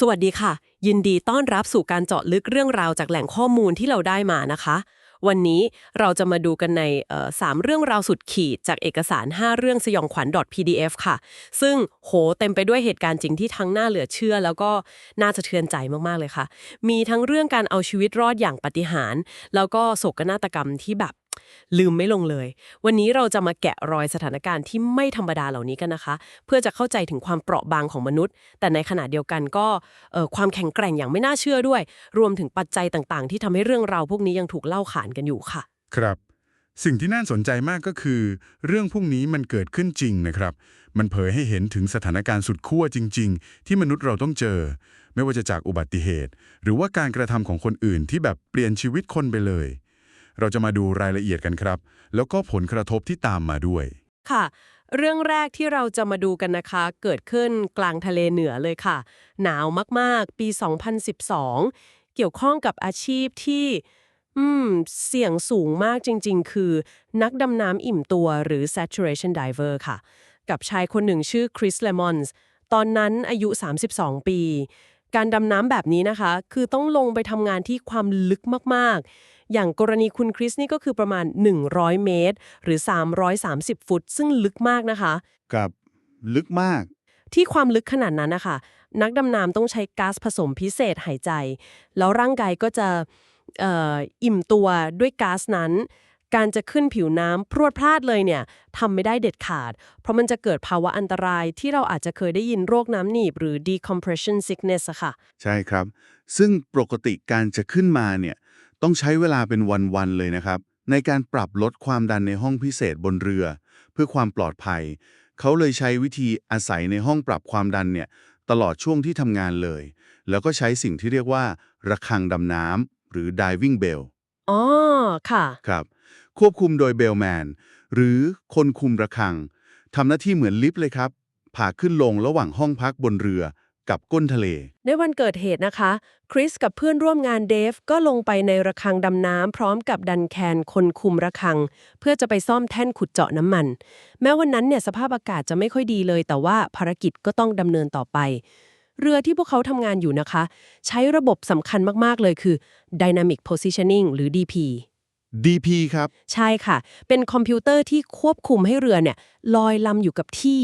สวัสดีค่ะ ยินดีต้อนรับสู่การเจาะลึกเรื่องราวจากแหล่งข้อมูลที่เราได้มานะคะ วันนี้เราจะมาดูกันในสามเรื่องราวสุดขีดจากเอกสาร 5 เรื่องสยองขวัญ .pdf ค่ะ ซึ่งโหเต็มไปด้วยเหตุการณ์จริงที่ทั้งน่าเหลือเชื่อ แล้วก็น่าสะเทือนใจมากๆเลยค่ะ มีทั้งเรื่องการเอาชีวิตรอดอย่างปาฏิหาริย์แล้วก็โศกนาฏกรรมที่แบบ ลืมไม่ลงเลย วันนี้เราจะมาแกะรอยสถานการณ์ที่ไม่ธรรมดาเหล่านี้กันนะคะ เพื่อจะเข้าใจถึงความเปราะบางของมนุษย์ แต่ในขณะเดียวกันก็เอ่อความแข็งแกร่งอย่างไม่น่าเชื่อด้วย รวมถึงปัจจัยต่างๆ ที่ทำให้เรื่องราวพวกนี้ยังถูกเล่าขานกันอยู่ค่ะ ครับสิ่งที่น่าสนใจมากก็คือ เรื่องพวกนี้มันเกิดขึ้นจริงนะครับ มันเผยให้เห็นถึงสถานการณ์สุดขั้วจริง ๆ ที่มนุษย์เราต้องเจอ ไม่ว่าจะจากอุบัติเหตุ หรือว่าการกระทำของคนอื่นที่แบบเปลี่ยนชีวิตคนไปเลย เราจะมาดูรายละเอียดกันครับ แล้วก็ผลกระทบที่ตามมาด้วย ค่ะ เรื่องแรกที่เราจะมาดูกันนะคะ เกิดขึ้นกลางทะเลเหนือเลยค่ะ หนาวมากๆ ปี 2012 เกี่ยวข้องกับอาชีพที่อืม เสี่ยงสูงมากจริง ๆ คือ นักดำน้ำอิ่มตัวหรือ saturation diver ค่ะ กับชายคนหนึ่งชื่อคริสเลมอนส์ตอนนั้นอายุ 32 ปี การดำน้ำแบบนี้นะคะ คือต้องลงไปทำงานที่ความลึกมากๆ อย่างกรณีคุณคริสนี่ก็คือประมาณ 100 เมตร หรือ 330 ฟุต ซึ่งลึกมากนะคะ กับลึกมาก ที่ความลึกขนาดนั้นนะคะนักดำน้ำต้องใช้ก๊าซผสมพิเศษหายใจ แล้วร่างกายก็จะเอ่ออิ่มตัวด้วยก๊าซนั้น การจะขึ้นผิวน้ำพรวดพลาดเลยเนี่ยทำไม่ได้เด็ดขาด เพราะมันจะเกิดภาวะอันตรายที่เราอาจจะเคยได้ยินโรคน้ำหนีบ หรือ decompression sickness อะค่ะ ใช่ครับ ซึ่งปกติการจะขึ้นมาเนี่ย ต้องใช้เวลาเป็นวันๆเลยนะครับ ในการปรับลดความดันในห้องพิเศษบนเรือ เพื่อความปลอดภัย เขาเลยใช้วิธีอาศัยในห้องปรับความดันเนี่ยตลอดช่วงที่ทำงานเลย แล้วก็ใช้สิ่งที่เรียกว่า ระฆังดำน้ำหรือ diving bell อ๋อ ค่ะ ครับ ควบคุมโดยเบลแมน หรือคนคุมระฆังทำหน้าที่เหมือนลิฟต์เลยครับพาขึ้นลงระหว่างห้องพักบนเรือ กับก้นทะเล ในวันเกิดเหตุนะคะ คริสกับเพื่อนร่วมงานเดฟก็ลงไปในระฆังดำน้ำพร้อมกับดันแคนคนคุมระฆัง เพื่อจะไปซ่อมแท่นขุดเจาะน้ำมัน แม้วันนั้นเนี่ยสภาพอากาศจะไม่ค่อยดีเลย แต่ว่าภารกิจก็ต้องดำเนินต่อไป เรือที่พวกเขาทำงานอยู่นะคะ ใช้ระบบสำคัญมากๆเลยคือ Dynamic Positioning หรือ DP DP ครับ ใช่ค่ะ เป็นคอมพิวเตอร์ที่ควบคุมให้เรือเนี่ยลอยลำอยู่กับที่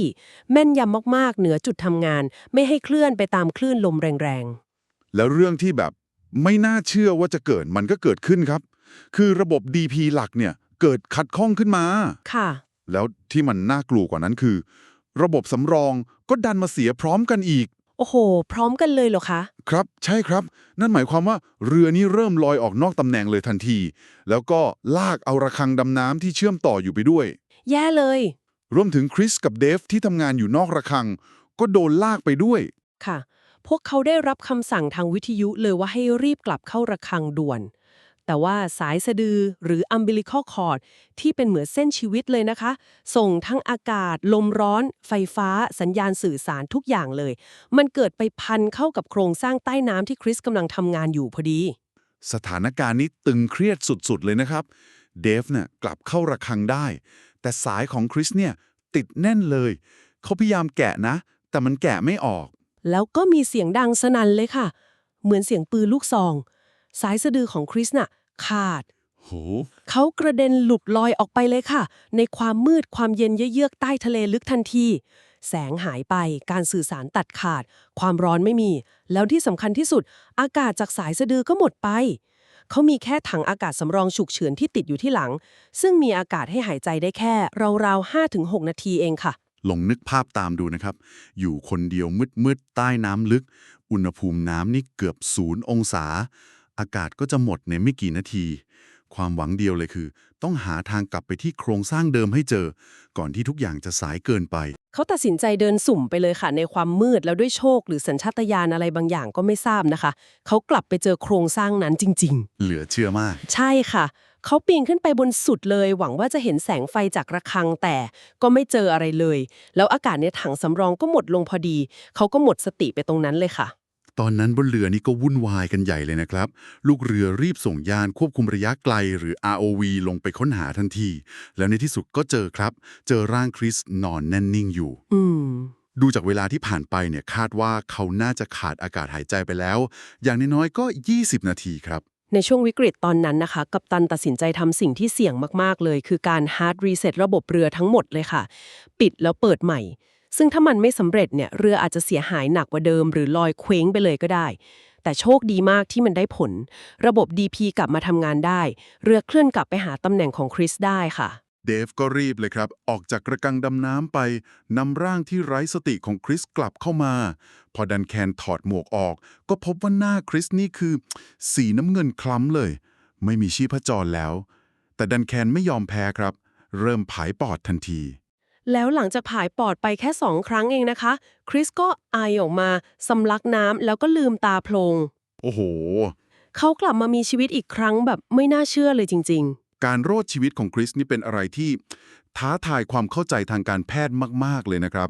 แม่นยำมากๆ เหนือจุดทำงาน ไม่ให้เคลื่อนไปตามคลื่นลมแรงๆ แล้วเรื่องที่แบบไม่น่าเชื่อว่าจะเกิดมันก็เกิดขึ้นครับ คือระบบ DP หลักเนี่ยเกิดขัดข้องขึ้นมา ค่ะ แล้วที่มันน่ากลัวกว่านั้นคือ ระบบสำรองก็ดันมาเสียพร้อมกันอีก โอ้โห พร้อมกันเลยเหรอคะ ครับใช่ครับ นั่นหมายความว่าเรือนี้เริ่มลอยออกนอกตำแหน่งเลยทันที แล้วก็ลากเอาระฆังดำน้ำที่เชื่อมต่ออยู่ไปด้วย แย่เลย รวมถึงคริสกับเดฟที่ทำงานอยู่นอกระฆัง ก็โดนลากไปด้วย ค่ะ พวกเขาได้รับคำสั่งทางวิทยุเลยว่าให้รีบกลับเข้าระฆังด่วน แต่ว่าสายสะดือหรือ umbilical cord ที่เป็นเหมือนเส้นชีวิตเลยนะคะ ส่งทั้งอากาศ ลมร้อน ไฟฟ้า สัญญาณสื่อสารทุกอย่างเลย มันเกิดไปพันเข้ากับโครงสร้างใต้น้ำที่คริสกำลังทำงานอยู่พอดี สถานการณ์นี้ตึงเครียดสุดๆเลยนะครับเดฟเนี่ยกลับเข้าระฆังได้ แต่สายของคริสเนี่ยติดแน่นเลย เขาพยายามแกะนะ แต่มันแกะไม่ออก แล้วก็มีเสียงดังสนั่นเลยค่ะ เหมือนเสียงปืนลูกซอง สายสะดือของคริสน่ะขาด โห เขากระเด็นหลุดลอยออกไปเลยค่ะ ในความมืดความเย็นเยือกๆใต้ทะเลลึกทันที แสงหายไป การสื่อสารตัดขาด ความร้อนไม่มี แล้วที่สำคัญที่สุด อากาศจากสายสะดือก็หมดไป เขามีแค่ถังอากาศสำรองฉุกเฉินที่ติดอยู่ที่หลัง ซึ่งมีอากาศให้หายใจได้แค่ราวๆ5-6 นาทีเองค่ะ ลองนึกภาพตามดูนะครับ อยู่คนเดียวมืดๆใต้น้ำลึก อุณหภูมิน้ำนี่เกือบศูนย์องศา อากาศก็จะหมดในไม่กี่นาที ความหวังเดียวเลยคือ ต้องหาทางกลับไปที่โครงสร้างเดิมให้เจอ ก่อนที่ทุกอย่างจะสายเกินไป เขาตัดสินใจเดินสุ่มไปเลยค่ะ ในความมืดแล้วด้วยโชค หรือสัญชาตญาณอะไรบางอย่างก็ไม่ทราบนะคะ เขากลับไปเจอโครงสร้างนั้นจริงๆเหลือเชื่อมากใช่ค่ะ เขาปีนขึ้นไปบนสุดเลย หวังว่าจะเห็นแสงไฟจากระฆังแต่ก็ไม่เจออะไรเลย แล้วอากาศในถังสำรองก็หมดลงพอดี เขาก็หมดสติไปตรงนั้นเลยค่ะ ตอนนั้นบนเรือนี่ก็วุ่นวายกันใหญ่เลยนะครับ ลูกเรือรีบส่งยานควบคุมระยะไกลหรือ ROV ลงไปค้นหาทันที แล้วในที่สุดก็เจอครับ เจอร่างคริสนอนแน่นนิ่งอยู่อืมดูจากเวลาที่ผ่านไปเนี่ยคาดว่าเขาน่าจะขาดอากาศหายใจไปแล้ว อย่างน้อยๆก็ 20 นาทีครับ ในช่วงวิกฤตตอนนั้นนะคะ กัปตันตัดสินใจทำสิ่งที่เสี่ยงมากๆเลย คือการ hard reset ระบบเรือทั้งหมดเลยค่ะ ปิดแล้วเปิดใหม่ ซึ่งถ้ามันไม่สำเร็จเนี่ยเรืออาจจะเสียหายหนักกว่าเดิม หรือลอยเคว้งไปเลยก็ได้ แต่โชคดีมากที่มันได้ผล ระบบ DP กลับมาทำงานได้ เรือเคลื่อนกลับไปหาตำแหน่งของคริสได้ค่ะ เดฟก็รีบเลยครับ ออกจากกระกังดำน้ำไปนำร่างที่ไร้สติของคริสกลับเข้ามา พอดันแคนถอดหมวกออก ก็พบว่าหน้าคริสนี่คือ สีน้ำเงินคล้ำเลย ไม่มีชีพจรแล้ว แต่ดันแคนไม่ยอมแพ้ครับ เริ่มผายปอดทันที แล้วหลังจากผายปอดไปแค่สองครั้งเองนะคะ คริสก็ไอออกมาสำลักน้ำแล้วก็ลืมตาโพลง โอ้โห เขากลับมามีชีวิตอีกครั้งแบบไม่น่าเชื่อเลยจริง ๆ การรอดชีวิตของคริสนี่เป็นอะไรที่ ท้าทายความเข้าใจทางการแพทย์มาก ๆ เลยนะครับ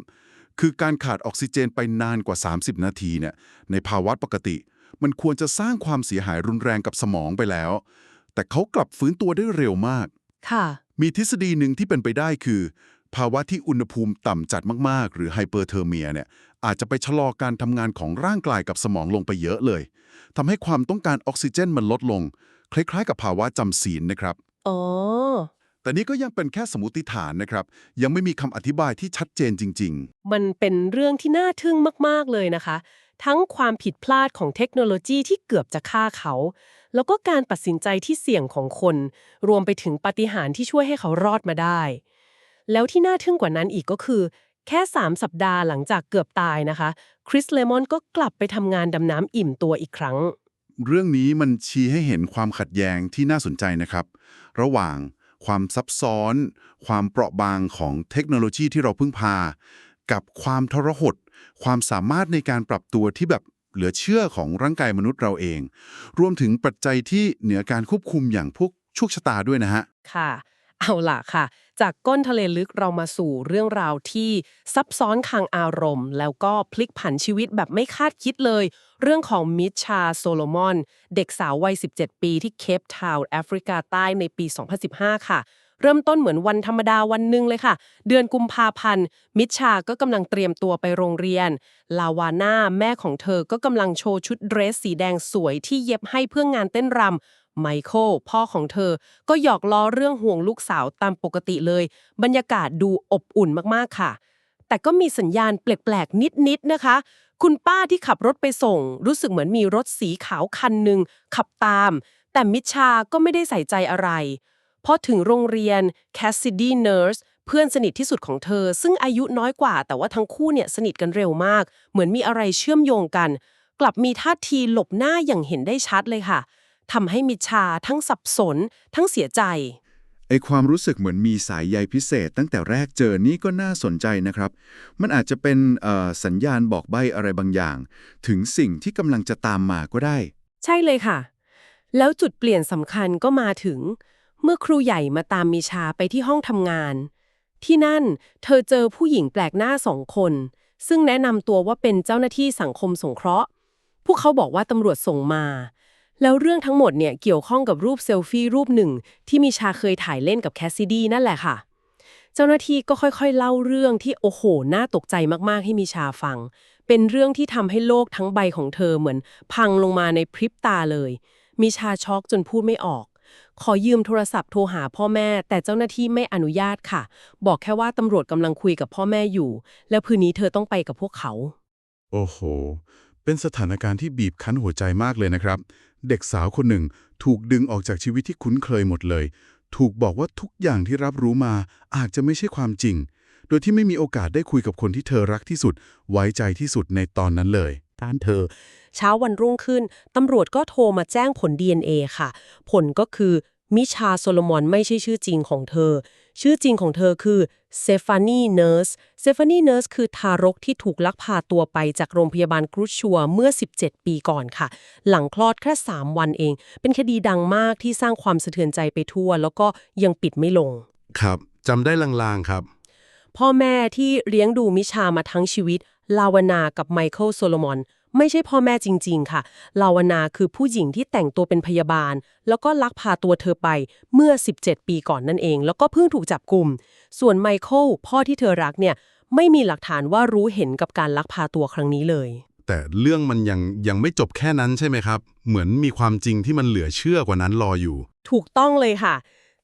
คือการขาดออกซิเจนไปนานกว่า 30 นาทีเนี่ยในภาวะปกติ มันควรจะสร้างความเสียหายรุนแรงกับสมองไปแล้ว แต่เขากลับฟื้นตัวได้เร็วมาก ค่ะ มีทฤษฎีหนึ่งที่เป็นไปได้คือ ภาวะที่อุณหภูมิต่ำจัดมากๆ หรือไฮเปอร์เทอร์เมียเนี่ยอาจจะไปชะลอการทำงานของร่างกายกับสมองลงไปเยอะเลยทำให้ความต้องการออกซิเจนมันลดลง คล้ายๆ กับภาวะจำศีลนะครับอ๋อแต่นี่ก็ยังเป็นแค่สมมติฐานนะครับ ยังไม่มีคำอธิบายที่ชัดเจนจริงมันเป็นเรื่องที่น่าทึ่งมากๆเลยนะคะ ทั้งความผิดพลาดของเทคโนโลยีที่เกือบจะฆ่าเขา แล้วก็การตัดสินใจที่เสี่ยงของคน รวมไปถึงปาฏิหาริย์ที่ช่วยให้เขารอดมาได้ แล้วที่น่าทึ่งกว่านั้นอีกก็คือ แค่ 3 สัปดาห์หลังจากเกือบตายนะคะ คริสเลมอนก็กลับไปทำงานดำน้ำอิ่มตัวอีกครั้งๆเรื่องนี้มันชี้ให้เห็นความขัดแย้งที่น่าสนใจนะครับ ระหว่างความซับซ้อน ความเปราะบางของเทคโนโลยีที่เราพึ่งพา กับความทรหด ความสามารถในการปรับตัวที่แบบเหลือเชื่อของร่างกายมนุษย์เราเอง รวมถึงปัจจัยที่เหนือการควบคุมอย่างพวกโชคชะตาด้วยนะฮะ ค่ะ เอาล่ะค่ะจากก้นทะเลลึกเรามาสู่เรื่องราวที่ซับซ้อนทางอารมณ์ แล้วก็พลิกผันชีวิตแบบไม่คาดคิดเลย เรื่องของมิชชาโซโลมอน เด็กสาววัย 17 ปีที่เคปทาวน์แอฟริกาใต้ในปี 2015 ค่ะเริ่มต้นเหมือนวันธรรมดาวันหนึ่งเลยค่ะ เดือนกุมภาพันธ์ มิชชาก็กำลังเตรียมตัวไปโรงเรียน ลาวาน่าแม่ของเธอก็กำลังโชว์ชุดเดรสสีแดงสวยที่เย็บให้เพื่องานเต้นรำ ไมเคิลพ่อของเธอ ก็หยอกล้อเรื่องห่วงลูกสาวตามปกติเลย บรรยากาศดูอบอุ่นมากๆค่ะ แต่ก็มีสัญญาณแปลกๆ นิดๆนะคะ คุณป้าที่ขับรถไปส่ง รู้สึกเหมือนมีรถสีขาวคันหนึ่งขับตาม แต่มิชชาก็ไม่ได้ใส่ใจอะไรพอถึงโรงเรียน Cassidy Nurse เพื่อนสนิทที่สุดของเธอ ซึ่งอายุน้อยกว่า แต่ว่าทั้งคู่เนี่ยสนิทกันเร็วมาก เหมือนมีอะไรเชื่อมโยงกัน กลับมีท่าทีหลบหน้าอย่างเห็นได้ชัดเลยค่ะ ทำให้มิชชาทั้งสับสน ทั้งเสียใจ ไอความรู้สึกเหมือนมีสายใยพิเศษ ตั้งแต่แรกเจอนี่ก็น่าสนใจนะครับ มันอาจจะเป็นเอ่อสัญญาณบอกใบ้อะไรบางอย่าง ถึงสิ่งที่กำลังจะตามมาก็ได้ ใช่เลยค่ะ แล้วจุดเปลี่ยนสำคัญก็มาถึง เมื่อครูใหญ่มาตามมิชาไปที่ห้องทำงาน ที่นั่นเธอเจอผู้หญิงแปลกหน้าสองคน ซึ่งแนะนำตัวว่าเป็นเจ้าหน้าที่สังคมสงเคราะห์พวกเขาบอกว่าตำรวจส่งมา แล้วเรื่องทั้งหมดเนี่ยเกี่ยวข้องกับรูปเซลฟี่รูปหนึ่ง ที่มิชาเคยถ่ายเล่นกับแคสซิดี้นั่นแหละค่ะ เจ้าหน้าที่ก็ค่อยๆ เล่าเรื่องที่โอ้โหน่าตกใจมากๆให้มิชาฟัง เป็นเรื่องที่ทำให้โลกทั้งใบของเธอเหมือน พังลงมาในพริบตาเลย มิชาช็อกจนพูดไม่ออกขอยืมโทรศัพท์โทรหาพ่อแม่ แต่เจ้าหน้าที่ไม่อนุญาตค่ะ บอกแค่ว่าตำรวจกำลังคุยกับพ่อแม่อยู่ แล้วคืนนี้เธอต้องไปกับพวกเขา โอ้โห เป็นสถานการณ์ที่บีบคั้นหัวใจมากเลยนะครับ เด็กสาวคนหนึ่ง ถูกดึงออกจากชีวิตที่คุ้นเคยหมดเลย ถูกบอกว่าทุกอย่างที่รับรู้มาอาจจะไม่ใช่ความจริง โดยที่ไม่มีโอกาสได้คุยกับคนที่เธอรักที่สุด ไว้ใจที่สุดในตอนนั้นเลยด้านเธอ เช้าวันรุ่งขึ้น ตำรวจก็โทรมาแจ้งผล DNA ค่ะ ผลก็คือ มิชาโซโลมอนไม่ใช่ชื่อจริงของเธอ ชื่อจริงของเธอคือเซฟานีเน r ร์สเซฟานีเน r ร์สคือทารกที่ถูกลักพาตัวไปจากโรงพยาบาลกรุชชัวเมื่อ 17 ปีก่อนค่ะ หลังคลอดแค่ 3 วันเอง เป็นคดีดังมากที่สร้างความสะเทือนใจไปทั่ว แล้วก็ยังปิดไม่ลง ครับจำได้ลางๆครับ พ่อแม่ที่เลี้ยงดูมิชามาทั้งชีวิต ลาวนากับไมเคิลโซโลมอน ไม่ใช่พ่อแม่จริง ๆ ค่ะ ลาวนาคือผู้หญิงที่แต่งตัวเป็นพยาบาล แล้วก็ลักพาตัวเธอไปเมื่อ 17 ปีก่อนนั่นเอง แล้วก็เพิ่งถูกจับกลุ่ม ส่วนไมเคิลพ่อที่เธอรักเนี่ยไม่มีหลักฐานว่ารู้เห็นกับการลักพาตัวครั้งนี้เลย แต่เรื่องมันยังยังไม่จบแค่นั้นใช่ไหมครับ เหมือนมีความจริงที่มันเหลือเชื่อกว่านั้นรออยู่ ถูกต้องเลยค่ะ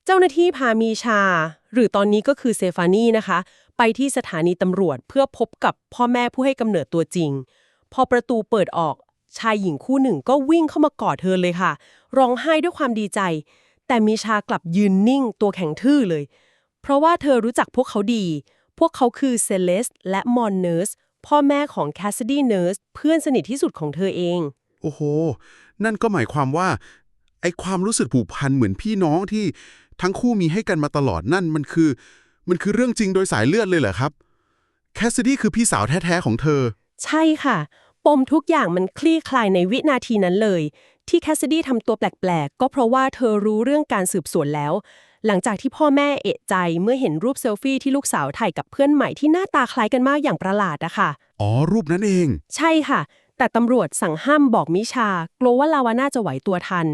เจ้าหน้าที่พามีชา หรือตอนนี้ก็คือเซฟานีนะคะ ไปที่สถานีตำรวจเพื่อพบกับพ่อแม่ผู้ให้กำเนิดตัวจริง พอประตูเปิดออก ชายหญิงคู่หนึ่งก็วิ่งเข้ามากอดเธอเลยค่ะ ร้องไห้ด้วยความดีใจ แต่มีชากลับยืนนิ่งตัวแข็งทื่อเลย เพราะว่าเธอรู้จักพวกเขาดี พวกเขาคือเซเลสและมอนเน r ร์สพ่อแม่ของแคสซิดี้เน r ร์สเพื่อนสนิทที่สุดของเธอเอง โอ้โห นั่นก็หมายความว่า ไอความรู้สึกผูกพันเหมือนพี่น้องที่ทั้งคู่มีให้กันมาตลอดนั่นมันคือ มันคือเรื่องจริงโดยสายเลือดเลยเหรอครับ แคสซิดี้คือพี่สาวแท้ ๆ ของเธอ ใช่ค่ะ ปมทุกอย่างมันคลี่คลายในวินาทีนั้นเลย ที่แคสซิดี้ทำตัวแปลกๆ ก็เพราะว่าเธอรู้เรื่องการสืบสวนแล้ว หลังจากที่พ่อแม่เอะใจเมื่อเห็นรูปเซลฟี่ที่ลูกสาวถ่ายกับเพื่อนใหม่ที่หน้าตาคล้ายกันมากอย่างประหลาดอะค่ะ อ๋อ รูปนั้นเอง ใช่ค่ะ แต่ตำรวจสั่งห้ามบอกมิชากลัวว่าลาวาน่าจะไหวตัวทัน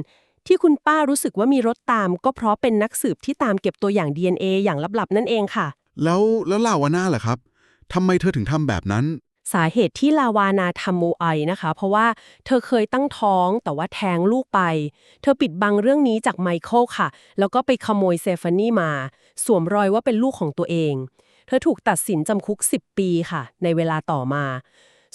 ที่คุณป้ารู้สึกว่ามีรถตาม ก็เพราะเป็นนักสืบที่ตามเก็บตัวอย่าง DNA อย่างลับๆ นั่นเองค่ะ แล้วแล้วลาวาน่าล่ะครับทำไมเธอถึงทำแบบนั้น สาเหตุที่ลาวานาทำโมไอนะคะ เพราะว่าเธอเคยตั้งท้องแต่ว่าแท้งลูกไป เธอปิดบังเรื่องนี้จากไมเคิลค่ะ แล้วก็ไปขโมยเซฟานี่มา สวมรอยว่าเป็นลูกของตัวเอง เธอถูกตัดสินจำคุก 10 ปีค่ะ ในเวลาต่อมา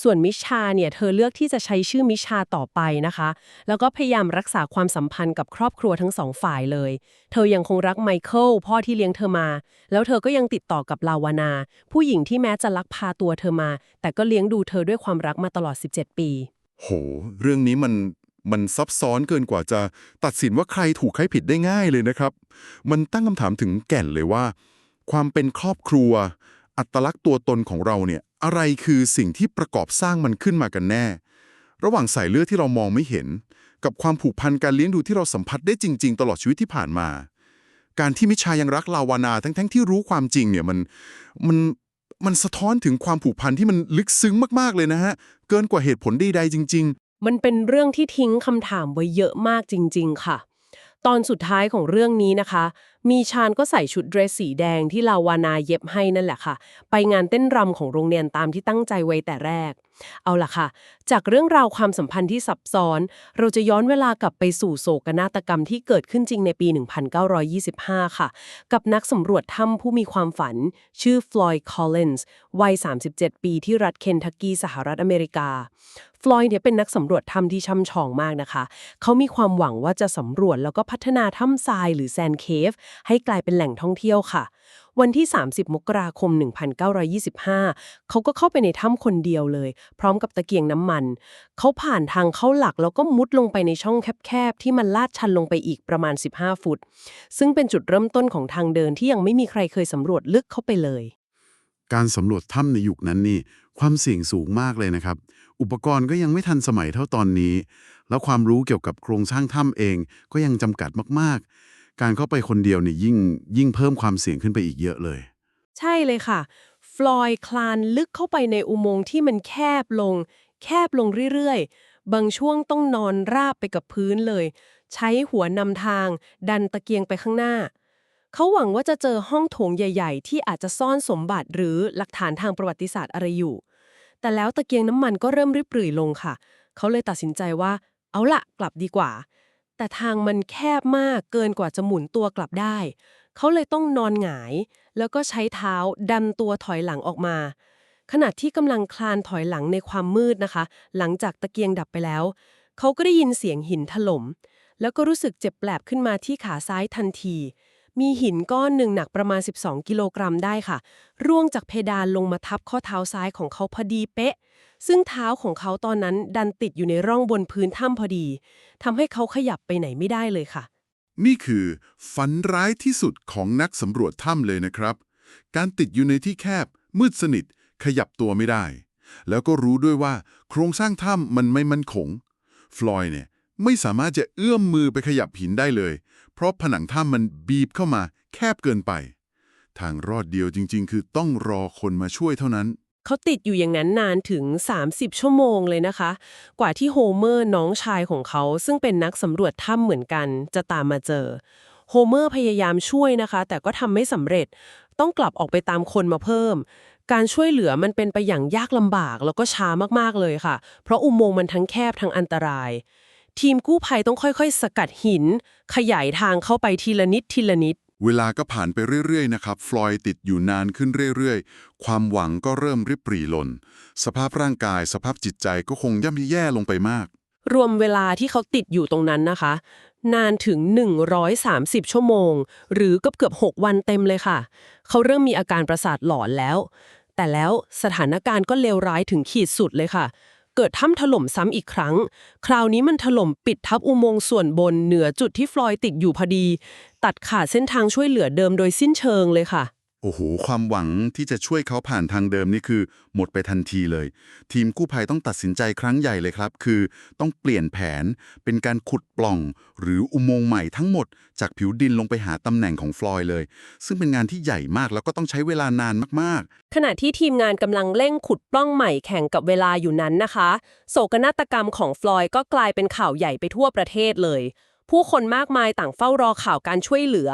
ส่วนมิชาเนี่ยเธอเลือกที่จะใช้ชื่อมิชาต่อไปนะคะ แล้วก็พยายามรักษาความสัมพันธ์กับครอบครัวทั้งสองฝ่ายเลย เธอยังคงรักไมเคิลพ่อที่เลี้ยงเธอมา แล้วเธอก็ยังติดต่อกับลาวานา ผู้หญิงที่แม้จะลักพาตัวเธอมา แต่ก็เลี้ยงดูเธอด้วยความรักมาตลอด 17 ปี โห เรื่องนี้มันมันซับซ้อนเกินกว่าจะตัดสินว่าใครถูกใครผิดได้ง่ายเลยนะครับ มันตั้งคำถามถึงแก่นเลยว่า ความเป็นครอบครัว อัตลักษณ์ตัวตนของเราเนี่ย อะไรคือสิ่งที่ประกอบสร้างมันขึ้นมากันแน่ ระหว่างสายเลือดที่เรามองไม่เห็น กับความผูกพันการเลี้ยงดูที่เราสัมผัสได้จริง ๆ ตลอดชีวิตที่ผ่านมา การที่มิชายังรักลาวานาทั้งๆที่รู้ความจริงเนี่ยมันมันมันสะท้อนถึงความผูกพันที่มันลึกซึ้งมากๆเลยนะฮะ เกินกว่าเหตุผลใดๆจริง ๆ มันเป็นเรื่องที่ทิ้งคำถามไว้เยอะมากจริง ๆ ค่ะ ตอนสุดท้ายของเรื่องนี้นะคะ มีชานก็ใส่ชุดเดรสสีแดงที่ลาวานาเย็บให้นั่นแหละค่ะ ไปงานเต้นรำของโรงเรียนตามที่ตั้งใจไว้แต่แรก เอาล่ะค่ะ จากเรื่องราวความสัมพันธ์ที่ซับซ้อน เราจะย้อนเวลากลับไปสู่โศกนาฏกรรมที่เกิดขึ้นจริงในปี 1925 ค่ะ กับนักสำรวจถ้ำผู้มีความฝัน ชื่อฟลอยด์ คอลลินส์ วัย 37 ปีที่รัฐเคนทักกีสหรัฐอเมริกาฟลอยด์เนี่ยเป็นนักสำรวจถ้ำที่ช่ำชองมากนะคะ เขามีความหวังว่าจะสำรวจแล้วก็พัฒนาถ้ำทรายหรือแซนเคฟให้กลายเป็นแหล่งท่องเที่ยวค่ะวันที่ 30 มกราคม 1925 เขาก็เข้าไปในถ้ำคนเดียวเลย พร้อมกับตะเกียงน้ำมัน เขาผ่านทางเข้าหลักแล้วก็มุดลงไปในช่องแคบๆ ที่มันลาดชันลงไปอีกประมาณ 15 ฟุต ซึ่งเป็นจุดเริ่มต้นของทางเดินที่ยังไม่มีใครเคยสำรวจลึกเข้าไปเลย การสำรวจถ้ำในยุคนั้นนี่ ความเสี่ยงสูงมากเลยนะครับ อุปกรณ์ก็ยังไม่ทันสมัยเท่าตอนนี้ แล้วความรู้เกี่ยวกับโครงสร้างถ้ำเองก็ยังจำกัดมากๆ การเข้าไปคนเดียวนี่ยิ่งยิ่งเพิ่มความเสี่ยงขึ้นไปอีกเยอะเลย ใช่เลยค่ะ ฟลอยด์คลานลึกเข้าไปในอุโมงค์ที่มันแคบลง แคบลงเรื่อยๆ บางช่วงต้องนอนราบไปกับพื้นเลย ใช้หัวนำทาง ดันตะเกียงไปข้างหน้า เขาหวังว่าจะเจอห้องโถงใหญ่ ๆ ที่อาจจะซ่อนสมบัติหรือหลักฐานทางประวัติศาสตร์อะไรอยู่ แต่แล้วตะเกียงน้ำมันก็เริ่มริบหรี่ลงค่ะ เขาเลยตัดสินใจว่า เอาละกลับดีกว่า แต่ทางมันแคบมากเกินกว่าจะหมุนตัวกลับได้ เขาเลยต้องนอนหงาย แล้วก็ใช้เท้าดันตัวถอยหลังออกมา ขณะที่กำลังคลานถอยหลังในความมืดนะคะ หลังจากตะเกียงดับไปแล้ว เขาก็ได้ยินเสียงหินถล่ม แล้วก็รู้สึกเจ็บแปลบขึ้นมาที่ขาซ้ายทันที มีหินก้อนหนึ่งหนักประมาณ 12 กิโลกรัมได้ค่ะ ร่วงจากเพดานลงมาทับข้อเท้าซ้ายของเขาพอดีเป๊ะ ซึ่งเท้าของเขาตอนนั้นดันติดอยู่ในร่องบนพื้นถ้ำพอดีทำให้เขาขยับไปไหนไม่ได้เลยค่ะ นี่คือฝันร้ายที่สุดของนักสำรวจถ้ำเลยนะครับ การติดอยู่ในที่แคบ มืดสนิท ขยับตัวไม่ได้ แล้วก็รู้ด้วยว่าโครงสร้างถ้ำมันไม่มั่นคง ฟลอยด์เนี่ยไม่สามารถจะเอื้อมมือไปขยับหินได้เลย เพราะผนังถ้ำมันบีบเข้ามาแคบเกินไป ทางรอดเดียวจริง ๆ คือต้องรอคนมาช่วยเท่านั้น เขาติดอยู่อย่างนั้นนานถึง 30 ชั่วโมงเลยนะคะ กว่าที่โฮเมอร์น้องชายของเขา ซึ่งเป็นนักสำรวจถ้ำเหมือนกัน จะตามมาเจอ โฮเมอร์พยายามช่วยนะคะ แต่ก็ทำไม่สำเร็จ ต้องกลับออกไปตามคนมาเพิ่ม การช่วยเหลือมันเป็นไปอย่างยากลำบากแล้วก็ช้ามากๆเลยค่ะ เพราะอุโมงค์มันทั้งแคบทั้งอันตราย ทีมกู้ภัยต้องค่อยๆ สกัดหิน ขยายทางเข้าไปทีละนิดทีละนิด เวลาก็ผ่านไปเรื่อยๆนะครับ ฟลอยติดอยู่นานขึ้นเรื่อยๆ ความหวังก็เริ่มริบปรีล่นสภาพร่างกาย สภาพจิตใจก็คงย่ำแย่ลงไปมาก รวมเวลาที่เขาติดอยู่ตรงนั้นนะคะ นานถึง 130 ชั่วโมง หรือก็เกือบ 6 วันเต็มเลยค่ะ เขาเริ่มมีอาการประสาทหลอนแล้ว แต่แล้วสถานการณ์ก็เลวร้ายถึงขีดสุดเลยค่ะเกิดถ้ำถล่มซ้ำอีกครั้ง คราวนี้มันถล่มปิดทับอุโมงค์ส่วนบนเหนือจุดที่ฟลอยติดอยู่พอดี ตัดขาดเส้นทางช่วยเหลือเดิมโดยสิ้นเชิงเลยค่ะ โอ้โห ความหวังที่จะช่วยเขาผ่านทางเดิมนี่คือ หมดไปทันทีเลย ทีมกู้ภัยต้องตัดสินใจครั้งใหญ่เลยครับ คือต้องเปลี่ยนแผน เป็นการขุดปล่อง หรืออุโมงค์ใหม่ทั้งหมด จากผิวดินลงไปหาตำแหน่งของฟลอยด์เลย ซึ่งเป็นงานที่ใหญ่มากแล้วก็ต้องใช้เวลานานมากขณะที่ทีมงานกำลังเร่งขุดปล้องใหม่แข่งกับเวลาอยู่นั้นนะคะ โศกนาฏกรรมของฟลอยด์ก็กลายเป็นข่าวใหญ่ไปทั่วประเทศเลย ผู้คนมากมายต่างเฝ้ารอข่าวการช่วยเหลือ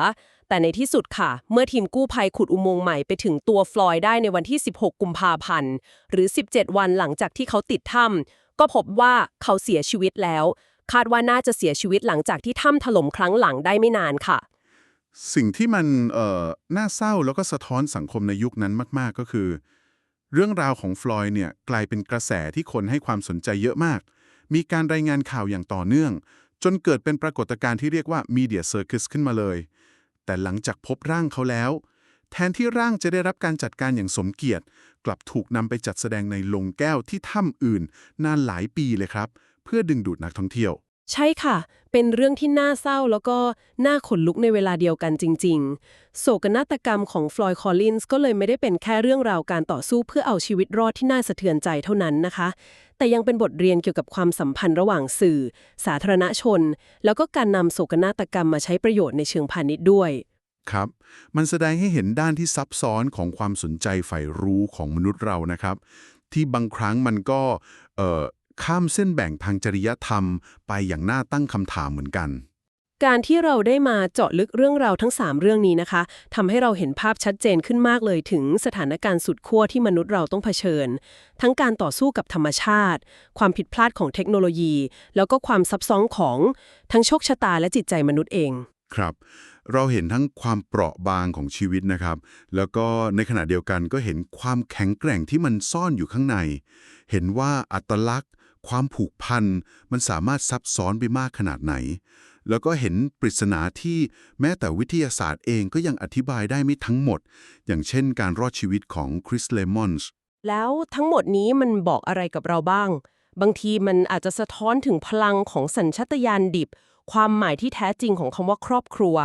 แต่ในที่สุดค่ะ เมื่อทีมกู้ภัยขุดอุโมงค์ใหม่ไปถึงตัวฟลอยได้ในวันที่ 16 กุมภาพันธ์ หรือ 17 วันหลังจากที่เขาติดถ้ำก็พบว่าเขาเสียชีวิตแล้ว คาดว่าน่าจะเสียชีวิตหลังจากที่ถ้ำถล่มครั้งหลังได้ไม่นานค่ะ สิ่งที่มันเอ่อน่าเศร้าแล้วก็สะท้อนสังคมในยุคนั้นมาก ๆ ก็คือ เรื่องราวของฟลอยเนี่ยกลายเป็นกระแสที่คนให้ความสนใจเยอะมาก มีการรายงานข่าวอย่างต่อเนื่อง จนเกิดเป็นปรากฏการณ์ที่เรียกว่ามีเดียเซอร์คิสขึ้นมาเลย แต่หลังจากพบร่างเขาแล้ว แทนที่ร่างจะได้รับการจัดการอย่างสมเกียรติ กลับถูกนำไปจัดแสดงในลงแก้วที่ถ้ำอื่น นานหลายปีเลยครับ เพื่อดึงดูดนักท่องเที่ยว ใช่ค่ะ เป็นเรื่องที่น่าเศร้าแล้วก็น่าขนลุกในเวลาเดียวกันจริง ๆ โศกนาฏกรรมของฟลอยด์คอลลินส์ก็เลยไม่ได้เป็นแค่เรื่องราวการต่อสู้เพื่อเอาชีวิตรอดที่น่าสะเทือนใจเท่านั้นนะคะ แต่ยังเป็นบทเรียนเกี่ยวกับความสัมพันธ์ระหว่างสื่อ สาธารณชน แล้วก็การนำโศกนาฏกรรมมาใช้ประโยชน์ในเชิงพาณิชย์ด้วย ครับ มันแสดงให้เห็นด้านที่ซับซ้อนของความสนใจใฝ่รู้ของมนุษย์เรานะครับ ที่บางครั้งมันก็เอ่อ ข้ามเส้นแบ่งทางจริยธรรม ไปอย่างน่าตั้งคำถามเหมือนกัน การที่เราได้มาเจาะลึกเรื่องราวทั้ง 3 เรื่องนี้นะคะทำให้เราเห็นภาพชัดเจนขึ้นมากเลยถึงสถานการณ์สุดขั้วที่มนุษย์เราต้องเผชิญ ทั้งการต่อสู้กับธรรมชาติ ความผิดพลาดของเทคโนโลยี แล้วก็ความซับซ้อนของทั้งโชคชะตาและจิตใจมนุษย์เองครับ เราเห็นทั้งความเปราะบางของชีวิตนะครับ แล้วก็ในขณะเดียวกันก็เห็นความแข็งแกร่งที่มันซ่อนอยู่ข้างใน เห็นว่าอัตลักษณ์ ความผูกพันมันสามารถซับซ้อนไปมากขนาดไหน แล้วก็เห็นปริศนาที่แม้แต่วิทยาศาสตร์เองก็ยังอธิบายได้ไม่ทั้งหมด อย่างเช่นการรอดชีวิตของคริสเลมอนส์แล้วทั้งหมดนี้มันบอกอะไรกับเราบ้าง บางทีมันอาจจะสะท้อนถึงพลังของสัญชาตญาณดิบ ความหมายที่แท้จริงของคำว่าครอบครัว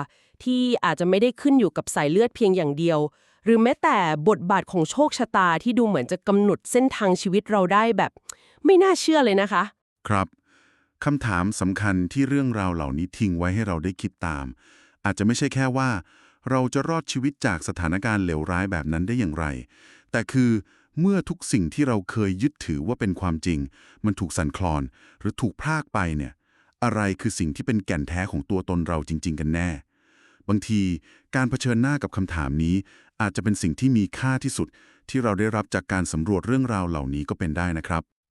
ที่อาจจะไม่ได้ขึ้นอยู่กับสายเลือดเพียงอย่างเดียว หรือแม้แต่บทบาทของโชคชะตาที่ดูเหมือนจะกำหนดเส้นทางชีวิตเราได้แบบ ไม่น่าเชื่อเลยนะคะ ครับคำถามสำคัญที่เรื่องราวเหล่านี้ทิ้งไว้ให้เราได้คิดตาม อาจจะไม่ใช่แค่ว่า เราจะรอดชีวิตจากสถานการณ์เลวร้ายแบบนั้นได้อย่างไร แต่คือเมื่อทุกสิ่งที่เราเคยยึดถือว่าเป็นความจริง มันถูกสั่นคลอน หรือถูกพรากไปเนี่ย อะไรคือสิ่งที่เป็นแก่นแท้ของตัวตนเราจริง ๆ กันแน่ บางทีการเผชิญหน้ากับคำถามนี้ อาจจะเป็นสิ่งที่มีค่าที่สุดที่เราได้รับจากการสำรวจเรื่องราวเหล่านี้ก็เป็นได้นะครับ